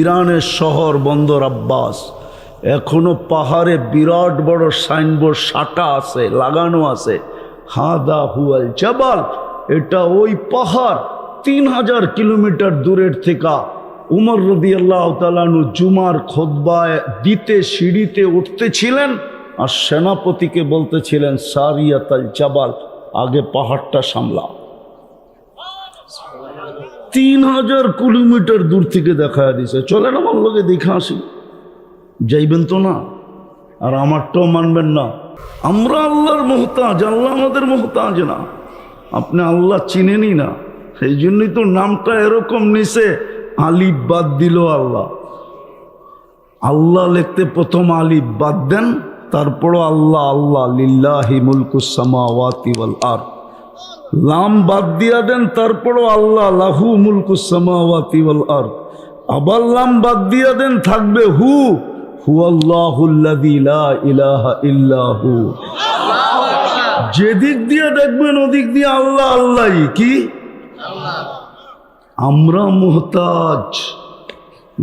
ইরানের শহর বন্দর আব্বাস। এখনও পাহাড়ে বিরাট বড় সাইনবোর্ড সাটা আছে, লাগানো আছে। হাদা হুয়াল জাবাল, এটা ওই পাহাড় তিন হাজার কিলোমিটার দূরের থেকে। উমর রদি আল্লাহ তালানু জুমার খোদ্বায় দিতে সিঁড়িতে উঠতেছিলেন আর সেনাপতিকে বলতেছিলেন, সারিয়াতাল জাবাল, আগে পাহাড়টা সামলা তিন হাজার কিলোমিটার দূর থেকে দেখা দিছে। চলেন আমার লোকে দেখে আসি। যাইবেন তো না? আর আমারটাও মানবেন না। আমরা আল্লাহর মোহতাজ, আল্লাহ আমাদের মোহতাজ না। আপনি আল্লাহ চিনেনই না। সেই জন্যই তো নামটা এরকম নিছে, আলিফ বাদ দিল আল্লাহ। আল্লাহ লিখতে প্রথম আলিফ বাদ দেন, তারপরও আল্লাহ আল্লাহ লিল্লাহি মুলকুসামাওয়াতি ওয়াল আর লাম বাদ দিয়া দেন, তারপরও আল্লাহ লাহু মুলকুসামাওয়াতি ওয়াল আর আবার লাম বাদ দিয়া দেন, থাকবে হু। হু আল্লাহুল্লাযী লা ইলাহা ইল্লাহু যেদিক দিয়ে দেখবেন, ওদিক দিয়ে আল্লাহ, আল্লাহই। কি? আমরা মোহতাজ।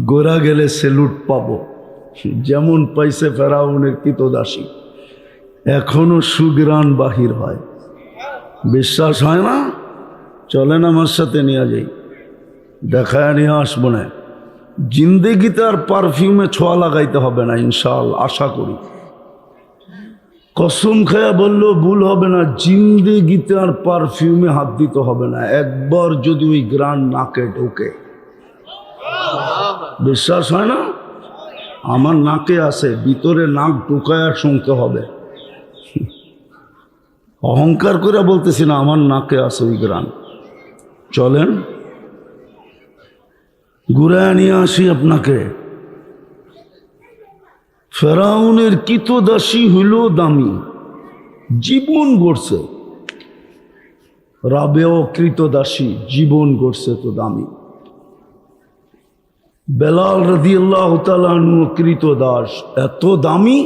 গোরা গেলে সেলুট পাবো। যেমন পাইছে ফেরাউনের কৃতদাসী। এখনও সুগ্রাণ বাহির হয়। বিশ্বাস হয় না চলেন আমার সাথে নিয়ে যাই। দেখায় নিয়ে আসব না। জিন্দেগিতে আর পারফিউমে ছোঁয়া লাগাইতে হবে না ইনশাল আশা করি। কসম খায়া বললেও ভুল হবে না, জিন্দেগিতে আর পারফিউমে হাত দিতে হবে না। একবার যদি ওই গ্রান নাকে ঢোকে। বিশ্বাস হয় না? আমার নাকে আছে ভিতরে নাক ঢুকায়া শুনতে হবে। অহংকার করে বলতেছি না, আমার নাকে আছে ওই গ্রান চলেন, ঘুরায় নিয়ে আসি আপনাকে। ফেরাউনের কিতদাসী হইল দামি, জীবন গড়ছে। রাবেও কৃতদাসী জীবন গড়ছে তো দামি। বেলাল রদিয়াল্লাহ তালু কৃতদাস এত দামি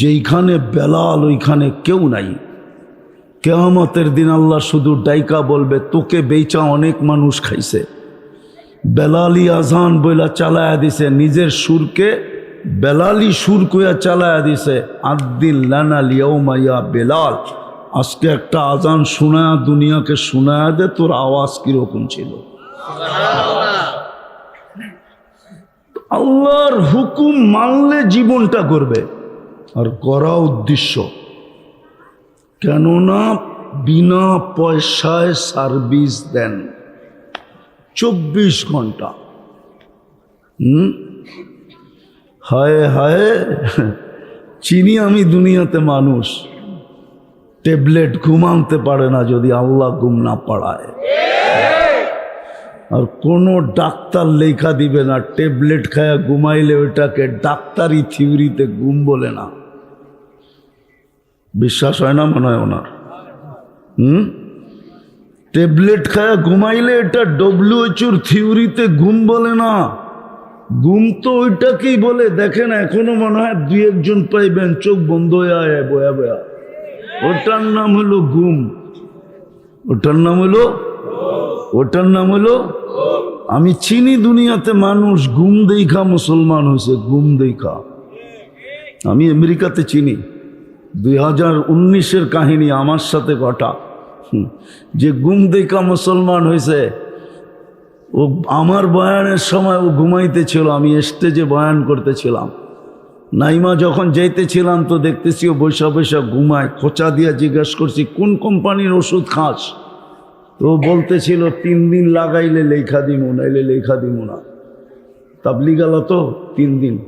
যেইখানে বেলাল, ওইখানে কেউ নাই। কেয়ামতের দিন আল্লাহ শুধু ডাইকা বলবে, তোকে বেচা অনেক মানুষ খাইছে। বেলালি আজান বইলা চালায়া দিছে, নিজের সুরকে বেলালি সুর কইয়া চালায়া দিছে। আদিন লানা লিয়াউমাইয়া বেলাল, আজকে একটা আজান শোনায়া, দুনিয়াকে শোনায়া দে, তোর আওয়াজ কীরকম ছিল? আল্লাহর হুকুম মানলে জীবনটা করবে আর করা উদ্দেশ্য কেননা বিনা পয়সায় সার্ভিস দেন। চব্বিশ ঘণ্টা। হুম? হায় হায়, চিনি আমি দুনিয়াতে মানুষ। ট্যাবলেট ঘুমানতে পারে না যদি আল্লাহ ঘুম না পাড়ায়। আর কোনো ডাক্তার লেখা দিবে না, ট্যাবলেট খায়া ঘুমাইলে ওইটাকে ডাক্তারি থিওরিতে ঘুম বলে না। বিশ্বাস হয় না, মনে হয় ওনার। হুম? ট্যাবলেট খায়া ঘুমাইলে এটা ডব্লিউএচওর থিওরিতে ঘুম বলে না। ঘুম তো ওইটাকেই বলে। দেখেন, এখনও মনে হয় দুই একজন পাইবেন, চোখ বন্ধ হয়ে আয় বয়া বয়া। ওটার নাম হলো ঘুম। ওটার নাম হলো ওটার নাম হলো আমি চিনি দুনিয়াতে মানুষ ঘুম দেখা মুসলমান হয়েছে ঘুম দেখা আমি আমেরিকাতে চিনি। দুই হাজার উনিশের কাহিনী আমার সাথে হুম, যে গুম দেখা মুসলমান হয়েছে ও আমার বয়ানের সময় ও ঘুমাইতেছিল আমি স্টেজে বয়ান করতেছিলাম। নাইমা যখন যাইতেছিলাম তো দেখতেছি ও বৈশা বৈশা ঘুমায় খোঁচা দিয়া জিজ্ঞেস করছি কোন কোম্পানির ওষুধ খাস? তো বলতেছিল তিন দিন লাগাইলে লেখা দিমু নাইলে লেখা দিমু না। তাবলি গেল তো তিন দিন।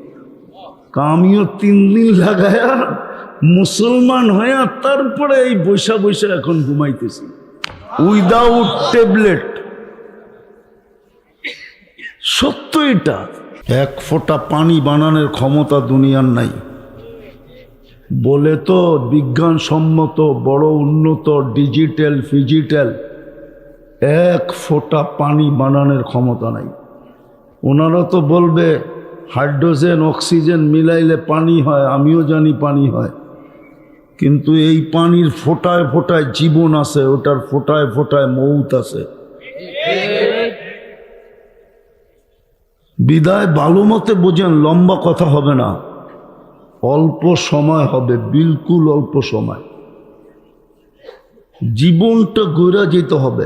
কা আমিও তিন দিন লাগায়া মুসলমান হইয়া তারপরে এই বৈশা বৈশা এখন ঘুমাইতেছি। উইদাউট ট্যাবলেট সত্য এটা। এক ফোঁটা পানি বানানোর ক্ষমতা দুনিয়ার নাই। বলে তো বিজ্ঞানসম্মত বড় উন্নত ডিজিটাল ফিজিটাল এক ফোঁটা পানি বানানোর ক্ষমতা নাই। ওনারা তো বলবে, হাইড্রোজেন, অক্সিজেন মিলাইলে পানি হয়, আমিও জানি পানি হয়। কিন্তু এই পানির ফোটায় ফোটায় জীবন আছে, ওটার ফোটায় ফোটায় মৌত আছে। বিদায় ভালো মতে বোঝেন, লম্বা কথা হবে না। অল্প সময় হবে, বিলকুল অল্প সময়। জীবনটা গোরা যেতে হবে।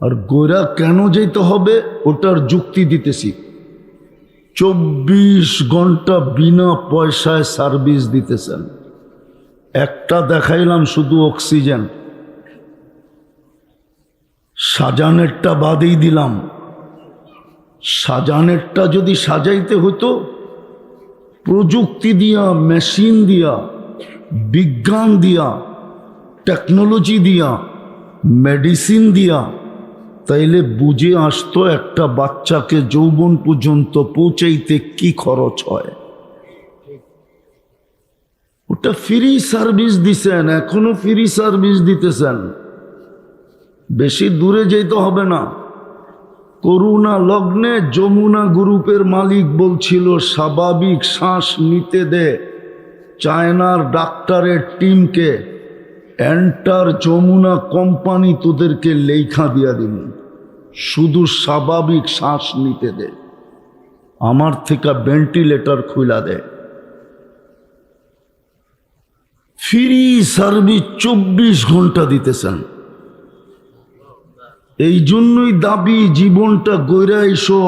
আর গোরা কেন যেতে হবে, ওটার যুক্তি দিতেছি। চব্বিশ ঘণ্টা বিনা পয়সায় সার্ভিস দিতেছেন। একটা দেখাইলাম শুধু অক্সিজেন। সাজানেরটা বাদেই দিলাম। সাজানেরটা যদি সাজাইতে হতো, প্রযুক্তি দিয়া, মেশিন দিয়া, বিজ্ঞান দিয়া, টেকনোলজি দিয়া, মেডিসিন দিয়া, তাইলে বুঝে আসতো একটা বাচ্চাকে যৌবন পর্যন্ত পৌঁছাইতে কি খরচ হয়। ওটা ফ্রি সার্ভিস দিছেন, এখনও ফ্রি সার্ভিস দিতেছেন। বেশি দূরে যেতে হবে না। করুণা লগ্নে যমুনা গ্রুপের মালিক বলছিল, স্বাভাবিক শ্বাস নিতে দে। চায়নার ডাক্তারের টিমকে, এন্টার যমুনা কোম্পানি তোদেরকে লেখা দিয়া দিন শুধু স্বাভাবিক শ্বাস নিতে দে। আমার থেকে ভেন্টিলেটর খুলা দে। ফ্রি সার্ভিস চব্বিশ ঘণ্টা দিতেছেন। এই জন্যই দাবি জীবনটা গৈরা এসো।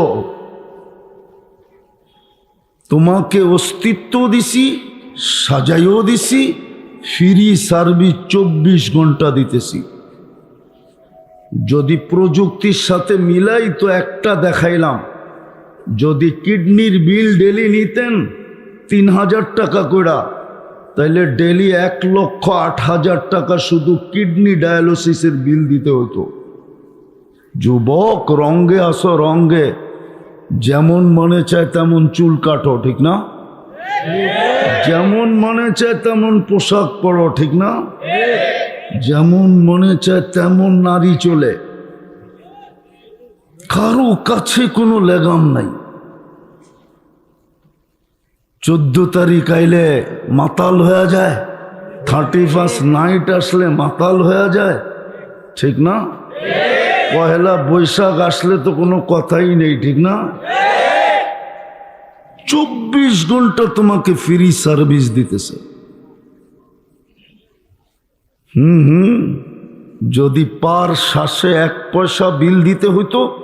তোমাকে অস্তিত্ব দিছি, সাজাইও দিছি, ফ্রি সার্ভিস চব্বিশ ঘণ্টা দিতেছি। যদি প্রযুক্তির সাথে মিলাই তো একটা দেখাইলাম, যদি কিডনির বিল ডেলি নিতেন, তিন হাজার টাকা কইরা তাইলে ডেলি এক লক্ষ আট হাজার টাকা শুধু কিডনি ডায়ালিসিসের বিল দিতে হতো। যুবক, রঙ্গে আসো, রঙ্গে। যেমন মনে চায় তেমন চুল কাটো, ঠিক না? যেমন মনে চায় তেমন পোশাক পরো, ঠিক না? যেমন মনে চায় তেমন নারী চলে। কারও কাছে কোনো লেগাম নাই। চোদ্দ তারিখ আইলে মাতাল হয়ে যায়। থার্টি ফার্স্ট নাইট আসলে মাতাল হয়ে যায়। ঠিক না? পহেলা বৈশাখ আসলে তো কোনো কথাই নেই, ঠিক না? চব্বিশ ঘণ্টা তোমাকে ফ্রি সার্ভিস দিতেছে। হুম হুম। যদি পার শ্বাসে এক পয়সা বিল দিতে হইতো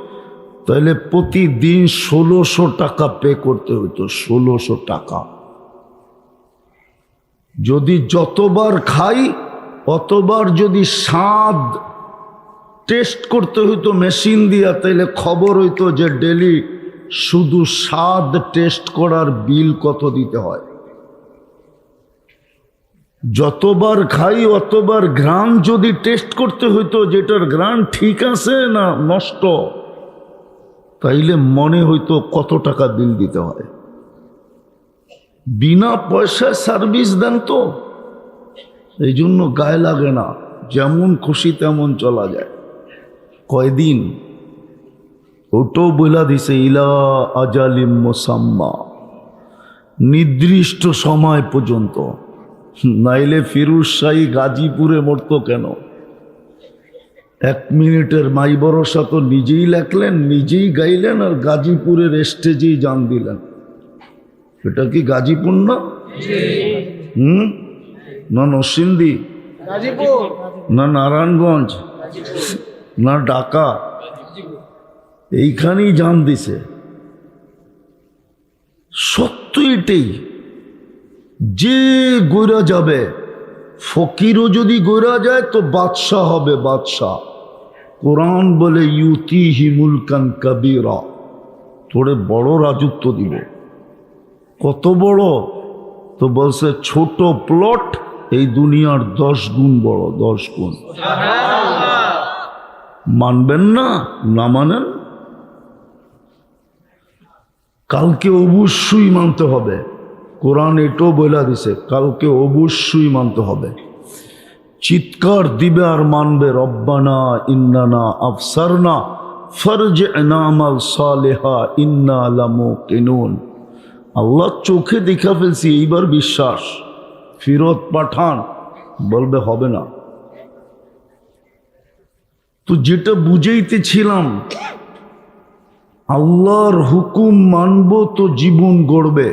তাহলে প্রতিদিন ষোলোশো টাকা পে করতে হইতো, ষোলোশো টাকা। যদি যতবার খাই, অতবার যদি স্বাদ টেস্ট করতে হইতো মেশিন দিয়া তাইলে খবর হইতো যে ডেলি শুধু স্বাদ টেস্ট করার বিল কত দিতে হয়। যতবার খাই, অতবার ঘ্রাণ যদি টেস্ট করতে হইতো, যেটার ঘ্রাণ ঠিক আছে না নষ্ট? তাইলে মনে হইতো কত টাকা বিল দিতে হয়। বিনা পয়সায় সার্ভিস দেন তো। এই জন্য গায়ে লাগে না, যেমন খুশি তেমন চলা যায়। কয়দিন? ওটাও বইলা দিছে, ইলা আজালিম মোসাম্মা, নির্দিষ্ট সময় পর্যন্ত। নাইলে ফিরুজ শাহী গাজীপুরে মরতো কেন? এক মিনিটের মাই ভরসা তো নিজেই লেখলেন, নিজেই গাইলেন আর গাজীপুরের স্টেজেই জান দিলেন। এটা কি গাজীপুর না? হুম? না গাজীপুর না, নারায়ণগঞ্জ। না, ঢাকা। এইখানেই জান দিছে। সত্য এটাই। যে গৈরা যাবে, ফকিরও যদি গৈরা যায়, তো বাদশাহ হবে বাদশাহ। কোরআন বলে ইউতি হিমুলকান কবিরা। তোরে বড় রাজত্ব দিব। কত বড়? তো বলছে ছোট প্লট এই দুনিয়ার দশ গুণ বড় দশ গুণ। মানবেন না? না মানেন? কালকে অবশ্যই মানতে হবে। কোরআন এটাও বলে দিছে কালকে অবশ্যই মানতে হবে। চিৎকার দিবে আর মানবে, রব্বানা ইন্নানা আফসারনা ফরজ এনামাল সালেহা, ইন্না আলামু কেনুন আল্লাহ চোখে দেখা ফেলছি, এইবার বিশ্বাস। ফিরত পাঠান, বলবে, হবে না। তো যেটা বুঝাইতেছিলাম, আল্লাহর হুকুম মানব তো জীবন গড়বে।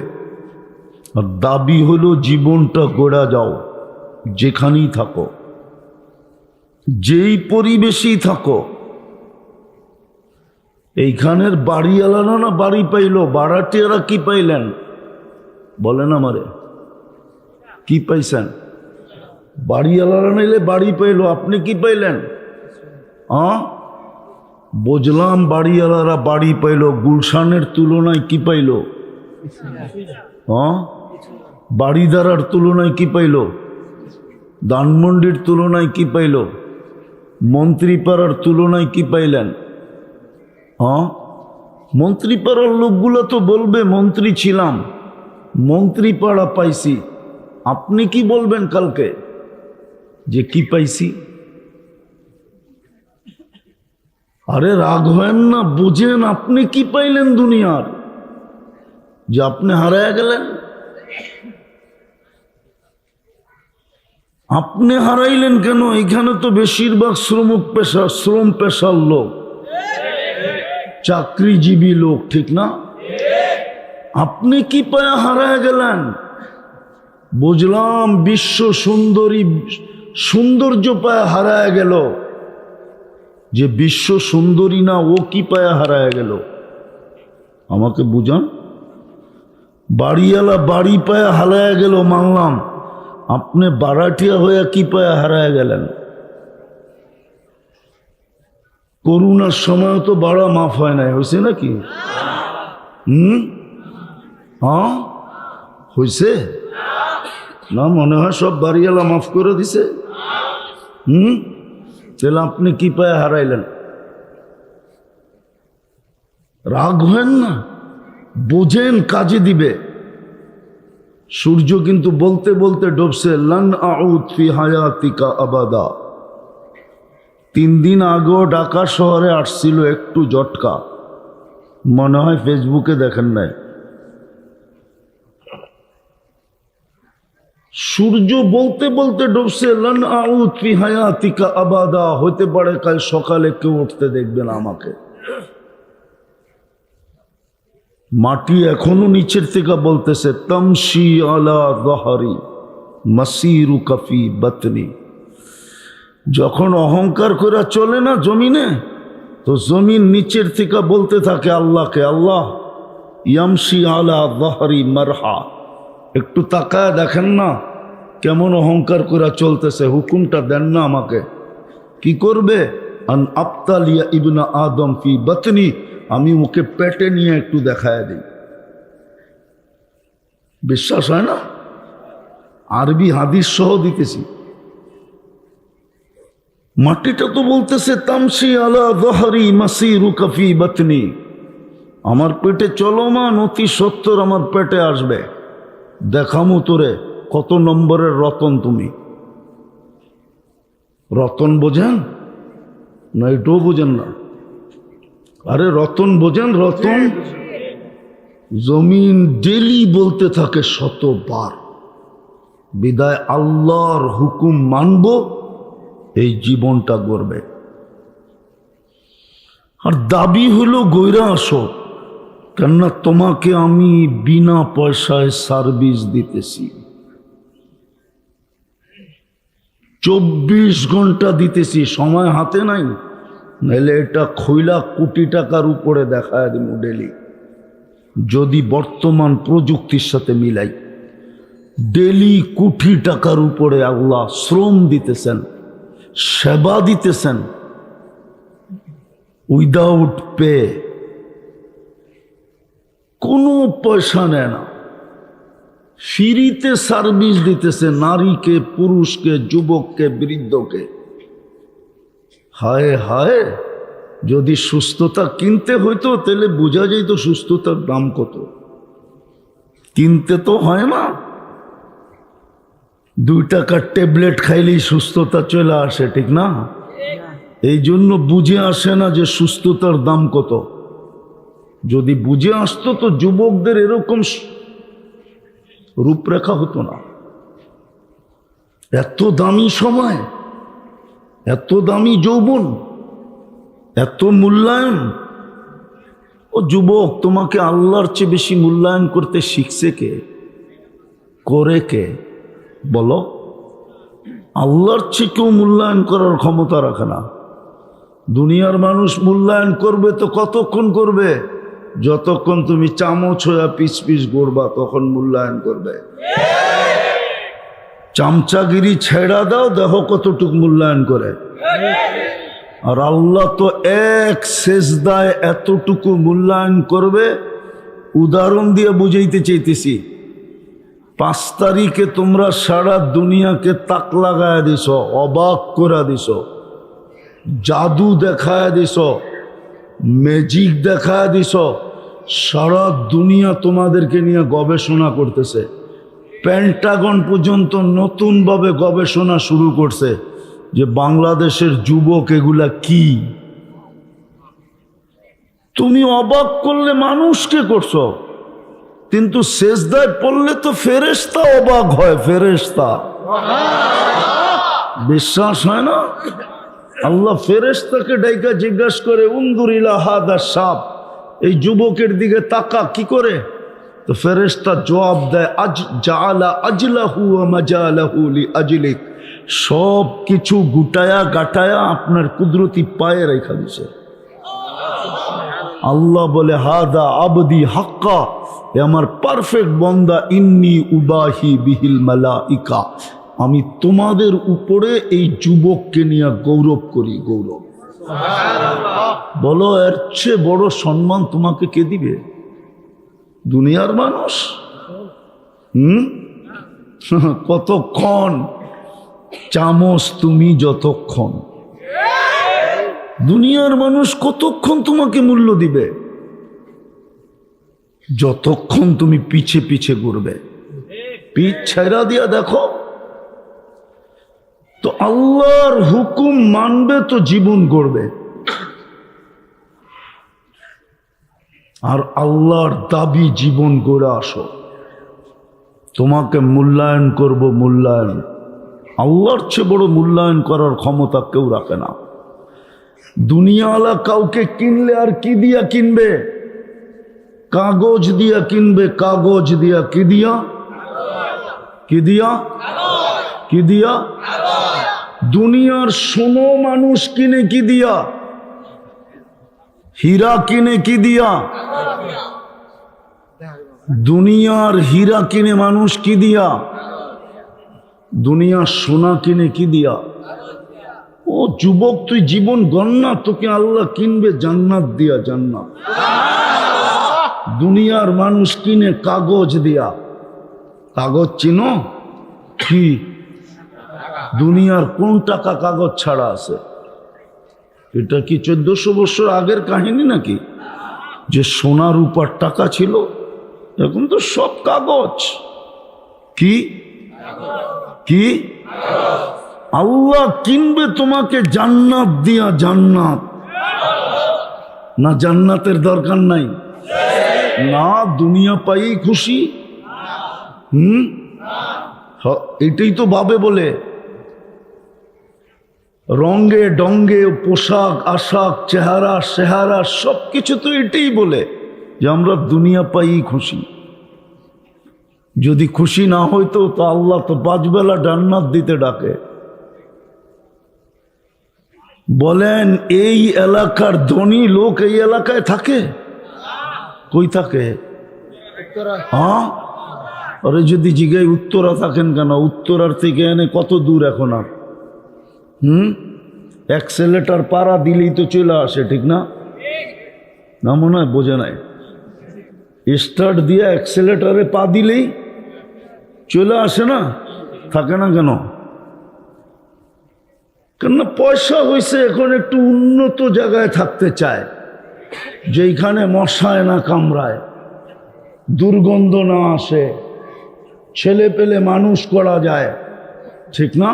আর দাবি হলো, জীবনটা গড়া যাও, যেখানেই থাকো। যেই পরিবেশেই থাকো, এইখানের বাড়িওয়ালারা না বাড়ি পাইলো বাড়াটিয়ারা কি পাইলেন? বলেন আমারে, কি পাইছেন? বাড়ি বাড়িওয়ালারা নাইলে বাড়ি পাইলো, আপনি কি পাইলেন? হ্যাঁ? বুঝলাম বাড়িওয়ালারা বাড়ি পাইল, গুলশানের তুলনায় কি পাইল? হ্যাঁ? বাড়িদারার তুলনায় কি পাইল? ধানমন্ডির তুলনায় কি পাইল? মন্ত্রীপাড়ার তুলনায় কি পাইলেন? হ্যাঁ? মন্ত্রীপাড়ার লোকগুলো তো বলবে, মন্ত্রী ছিলাম মন্ত্রী মন্ত্রীপাড়া পাইছি। আপনি কি বলবেন কালকে? যে কি পাইছি? আরে রাগ হয়েন না, বুঝেন আপনি কি পাইলেন দুনিয়ার? যে আপনি হারায় গেলেন? আপনি হারাইলেন কেন? এখানে তো বেশিরভাগ শ্রমিক পেশা, শ্রম পেশার লোক। চাকরিজীবী লোক, ঠিক না? আপনি কি পায়া হারায় গেলেন? বুঝলাম বিশ্ব সুন্দরী, সৌন্দর্য পায়া হারায় গেল। যে বিশ্ব সুন্দরী না, ও কি পায়া হারায় গেল? আমাকে বুঝান? বাড়িওয়ালা বাড়ি পায়া হারায় গেল, মানলাম। আপনি বারাটিয়া হয়ে কি পায়া হারায় গেলেন? করুণার সময় তো বাড়া মাফ হয় নাই হয়েছে নাকি? হুম? হ্যাঁ? হয়েছে না, মনে হয় সব বাড়িওয়ালা মাফ করে দিছে। হুম? তাহলে আপনি কি পায়ে হারাইলেন? রাগ হেন না? বোঝেন, কাজে দিবে। সূর্য কিন্তু বলতে বলতে ডুবছে, লন আউত ফি হায়াতিকা আবাদা। তিন দিন আগেও ঢাকা শহরে আসছিল একটু জটকা মনে হয় ফেসবুকে দেখেন নাই। সূর্য বলতে বলতে ডুবছে, লন আউত ফি হায়াতিকা আবাদা। হতে পারে কাল সকালে কেউ উঠতে দেখবেন আমাকে। মাটি এখনও নিচের থেকে বলতেছে, তমশি আলা দহারি মাসিরু কফি বতনি। যখন অহংকার করে চলে না জমিনে, তো জমিন নিচের থেকে বলতে থাকে আল্লাহকে, আল্লাহ, ইয়ামশি আলা দহারি মারহা। একটু তাকায় দেখেন না, কেমন অহংকার করে চলতেছে, হুকুমটা দেন না আমাকে। কি করবে? আন আফতালিয়া ইবনা আদম ফি বতনি। আমি ওকে পেটে নিয়ে একটু দেখায় দিই। বিশ্বাস হয় না? আরবি হাদিস সহ দিতেছি। মাটিটা তো বলতেছে তামসি আলা দহারি মাসি রুকাফি বতনি। আমার পেটে চলমান অতি সত্তর আমার পেটে আসবে। দেখামু তোরে, কত নম্বরের রতন তুমি? রতন বোঝেন? না, এটাও বোঝেন না। আরে রতন বোঝেন, রতন? জমিন ডেলি বলতে থাকে শতবার। বিদায় আল্লাহর হুকুম মানব, এই জীবনটা গড়বে। আর দাবি হলো গৈরা আসো, কেননা তোমাকে আমি বিনা পয়সায় সার্ভিস দিতেছি। চব্বিশ ঘণ্টা দিতেছি, সময় হাতে নাই। নাহলে এটা খৈলা কোটি টাকার উপরে দেখায় দিব ডেলি। যদি বর্তমান প্রযুক্তির সাথে মিলাই, ডেলি কোটি টাকার উপরে আল্লাহ শ্রম দিতেছেন, সেবা দিতেছেন, উইদাউট পে কোনো পয়সা নেয় না। ফ্রিতে সার্ভিস দিতেছে নারীকে, পুরুষকে, যুবককে, বৃদ্ধকে। হায় হায়, যদি সুস্থতা কিনতে হইতো, তাহলে বোঝা যেত সুস্থতার দাম কত। কিনতে তো হয় না। দুই টাকার ট্যাবলেট খাইলেই সুস্থতা চলে আসে, ঠিক না? এই জন্য বুঝে আসে না যে সুস্থতার দাম কত। যদি বুঝে আসতো তো যুবকদের এরকম রূপরেখা হতো না। এত দামি সময় এত দামি যৌবন, এত মূল্যায়ন। ও যুবক, তোমাকে আল্লাহর চেয়ে বেশি মূল্যায়ন করতে শিখছে কে? করে কে? বলো। আল্লাহর চেয়ে কেউ মূল্যায়ন করার ক্ষমতা রাখে না। দুনিয়ার মানুষ মূল্যায়ন করবে তো কতক্ষণ করবে? যতক্ষণ তুমি চামচ হয়ে পিস পিস গড়বা, তখন মূল্যায়ন করবে। চামচাগিরি ছেড়া দাও, দেহ কতটুক মূল্যায়ন করে। আর আল্লাহ তো এক শেষদায় এতটুকু মূল্যায়ন করবে, উদাহরণ দিয়ে বুঝাইতে চাইতেছি। পাঁচ তারিখে তোমরা সারা দুনিয়াকে তাক লাগায় দিস অবাক করে দিস জাদু দেখায় দিস ম্যাজিক দেখায় দিস সারা দুনিয়া তোমাদেরকে নিয়ে গবেষণা করতেছে। প্যান্টাগন পর্যন্ত নতুনভাবে গবেষণা শুরু করছে যে বাংলাদেশের যুবক এগুলা কি? তুমি অবাক করলে মানুষকে করছ? কিন্তু শেষদায় পড়লে তো ফেরেস্তা অবাক হয় ফেরেস্তা বিশ্বাস হয় না? আল্লাহ ফেরেস্তাকে ডাইকা জিজ্ঞাসা করে উন্দুরিলা হাদা সাপ, এই যুবকের দিকে তাকা, কি করে? তো ফেরেস্তা জবাব দেয়, আজ জালা আজলাহু মাজালাহু লি আজলিক সব কিছু গুটায়া গাটায়া আপনার কুদরতি পায়ে রেখা দিছে। আল্লাহ বলে, হাদা আবদি হাক্কা, এ আমার পারফেক্ট বন্দা, ইন্নি উবাহি বিহিল মালা ইকা আমি তোমাদের উপরে এই যুবককে নিয়ে গৌরব করি, গৌরব। বলো, এর চেয়ে বড় সম্মান তোমাকে কে দিবে? দুনিয়ার মানুষ? হুম? কতক্ষণ? চামচ তুমি যতক্ষণ। দুনিয়ার মানুষ কতক্ষণ তোমাকে মূল্য দিবে? যতক্ষণ তুমি পিছে পিছে ঘুরবে। পিছ ছেড়া দিয়া দেখো। তো আল্লাহর হুকুম মানবে তো জীবন গড়বে। আর আল্লাহর দাবি জীবন গড়ে আসো। তোমাকে মূল্যায়ন করব মূল্যায়ন। আল্লাহর চেয়ে বড় মূল্যায়ন করার ক্ষমতা কেউ রাখে না। দুনিয়াওয়ালা কাউকে কিনলে আর কি দিয়া কিনবে? কাগজ দিয়া কিনবে, কাগজ দিয়া কি দিয়া? কি দিয়া? কি দিয়া? দুনিয়ার সোনো মানুষ কিনে কি দিয়া? হীরা কিনে কি দিয়া? দুনিয়ার হীরা কিনে মানুষ কি দিয়া? দুনিয়ার সোনা কিনে কি দিয়া? ও যুবক, তুই জীবন গন্না তোকে আল্লাহ কিনবে জান্নাত দিয়া জান্নাত। দুনিয়ার মানুষ কিনে কাগজ দিয়া। কাগজ চিনো? কি? দুনিয়ার কোন টাকা কাগজ ছাড়া আছে? এটা কি চোদ্দশো বছর আগের কাহিনী নাকি? যে সোনার উপর টাকা ছিল? এখন তো সব কাগজ। কি? কি? আল্লাহ কিনবে তোমাকে জান্নাত দিয়া জান্নাত। না জান্নাতের দরকার নাই। না দুনিয়া পাই খুশি। হুম? এটাই তো ভাবে বলে। রঙ্গে ডঙ্গে, পোশাক, আশাক, চেহারা, সেহারা সব কিছু তো এটাই বলে। যে আমরা দুনিয়া পাই খুশি। যদি খুশি না হইতো তো আল্লাহ তো পাঁচবেলা জান্নাত দিতে ডাকে। বলেন, এই এলাকার ধনী লোক এই এলাকায় থাকে? কই থাকে? হ্যাঁ? আরে যদি জিগাই উত্তরা থাকেন কেন? উত্তরার থেকে এনে কত দূর এখন আর? হুম? অ্যাক্সেলেটার পাড়া দিলেই তো চলে আসে, ঠিক না? না মনে হয় বোঝে নাই। স্টার্ট দিয়ে অ্যাক্সেলেটারে পা দিলেই চলে আসে না? থাকে না কেন? কেননা পয়সা হয়েছে এখন একটু উন্নত জায়গায় থাকতে চায়, যেইখানে মশায় না কামড়ায়, দুর্গন্ধ না আসে, ছেলে পেলে মানুষ করা যায়, ঠিক না?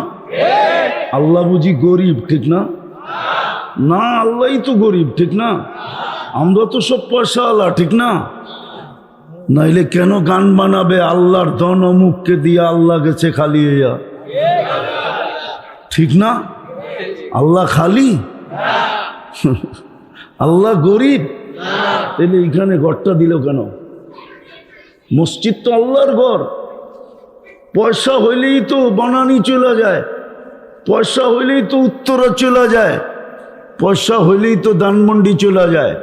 আল্লাহ বুঝি গরিব, ঠিক না? না, আল্লাহই তো গরিব, ঠিক না? আমরা তো সব পয়সা আল্লাহ ঠিক না? নাইলে কেন গান বানাবে? আল্লাহর ধন অমুককে দিয়ে আল্লাহ গেছে খালি ইয়া ঠিক না? আল্লাহ খালি? আল্লাহ গরিব? তাহলে এইখানে ঘরটা দিল কেন? মসজিদ তো আল্লাহর ঘর। পয়সা হইলেই তো বানানি চলে যায়। পয়সা হইলেই তো উত্তরা চলে যায়। পয়সা হইলেই তো দানমন্ডি চলে যায়।